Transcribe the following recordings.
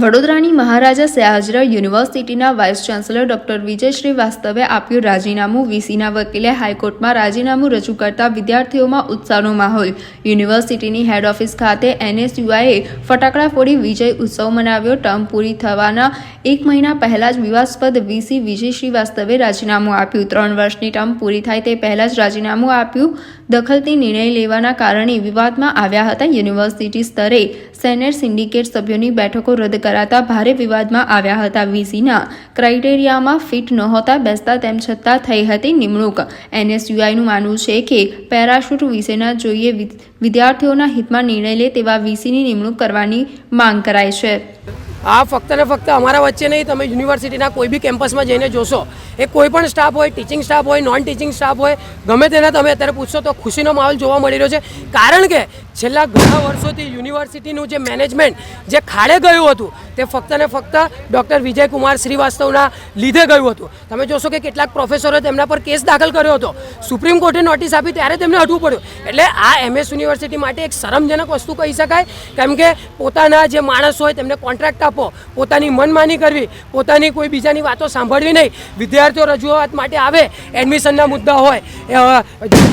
વડોદરાની મહારાજા સયાજરા યુનિવર્સિટીના vice chancellor doctor Vijay શ્રીવાસ્તવે આપ્યું રાજીનામું. વીસીના વકીલે હાઈકોર્ટમાં રાજીનામું રજૂ કરતા વિદ્યાર્થીઓમાં ઉત્સાહનો માહોલ. યુનિવર્સિટીની હેડ ઓફિસ ખાતે એનએસયુઆઈએ ફટાકડા ફોડી વિજય ઉત્સવ મનાવ્યો. ટર્મ પૂરી થવાના એક મહિના પહેલા જ વિવાદસ્પદ વીસી વિજય શ્રીવાસ્તવે રાજીનામું આપ્યું. ત્રણ વર્ષની ટર્મ પૂરી થાય તે પહેલા જ રાજીનામું આપ્યું. દખલથી નિર્ણય લેવાના કારણે વિવાદમાં આવ્યા હતા યુનિવર્સિટી સ્તરે. સેનેટ સિન્ડિકેટ સભ્યોની બેઠકો રદ કરાતા ભારે વિવાદમાં આવ્યા હતા. વીસીના ક્રાઇટેરિયામાં ફિટ નહોતા બેસતા તેમ છતાં થઈ હતી નિમણૂક. એનએસયુઆઈનું માનવું છે કે પેરાશૂટ વિશેના જોઈએ વિદ્યાર્થીઓના હિતમાં નિર્ણય લે તેવા વીસીની નિમણૂક કરવાની માંગ કરાય છે. આ ફક્ત ને ફક્ત અમારા વચ્ચે નહીં, તમે યુનિવર્સિટીના કોઈ બી કેમ્પસમાં જઈને જોશો. એ કોઈ પણ સ્ટાફ હોય, ટીચિંગ સ્ટાફ હોય નોન ટીચિંગ સ્ટાફ હોય, ગમે તેના તમે અત્યારે પૂછશો તો ખુશીનો માહોલ જોવા મળી રહ્યો છે. કારણ કે છેલ્લા ઘણા વર્ષોથી યુનિવર્સિટીનું જે મેનેજમેન્ટ જે ખાડે ગયું હતું, તે ફક્ત ને ફક્ત ડૉક્ટર વિજયકુમાર શ્રીવાસ્તવના લીધે ગયું હતું. તમે જોશો કે કેટલાક પ્રોફેસરોએ તેમના પર કેસ દાખલ કર્યો હતો. સુપ્રીમ કોર્ટે નોટિસ આપી ત્યારે તેમને હટવું પડ્યું. એટલે આ એમએસ યુનિવર્સિટી માટે એક શરમજનક વસ્તુ કહી શકાય, કેમ કે પોતાના જે માણસ હોય તેમને કોન્ટ્રાક્ટ આપો, પોતાની મનમાની કરવી, પોતાની કોઈ બીજાની વાતો સાંભળવી નહીં. વિદ્યાર્થીઓ રજૂઆત માટે આવે, એડમિશનના મુદ્દા હોય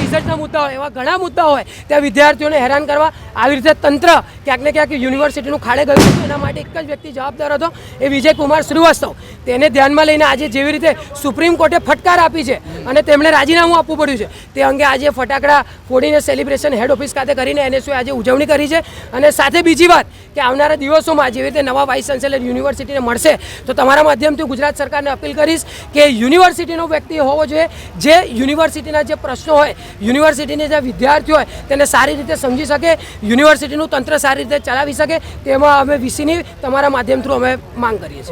રિઝલ્ટના મુદ્દા હોય, એવા ઘણા મુદ્દા હોય, ત્યાં વિદ્યાર્થીઓને હેરાન કરવા આવી રીતે તંત્ર ક્યાંક ને ક્યાંક યુનિવર્સિટીનું ખાડે ગયું હતું. એના માટે એક જ વ્યક્તિ જવાબદાર હતો, એ વિજયકુમાર શ્રીવાસ્તવ. તેને ધ્યાનમાં લઈને આજે જેવી રીતે સુપ્રીમ કોર્ટે ફટકાર આપી છે અને તેમણે રાજીનામું આપવું પડ્યું છે. તે અંગે આજે ફટાકડા ફોડીને સેલિબ્રેશન હેડ ઓફિસ ખાતે કરીને એનએસયુએ આજે ઉજવણી કરી છે. અને સાથે બીજી વાત કે આવનારા દિવસોમાં જેવી રીતે નવા વાઇસ ચાન્સેલર યુનિવર્સિટીને મળશે, તો તમારા માધ્યમથી ગુજરાત સરકારને અપીલ કરીશ કે યુનિવર્સિટીનો વ્યક્તિ હોવો જોઈએ. જે યુનિવર્સિટીના જે પ્રશ્નો હોય, યુનિવર્સિટીના જે વિદ્યાર્થીઓ હોય, તેને સારી રીતે સમજી શકે, યુનિવર્સિટીનું તંત્ર સારી રીતે ચલાવી શકે, તેમાં અમે વીસીની તમારા માધ્યમ થ્રુ અમે માંગ કરીએ છીએ.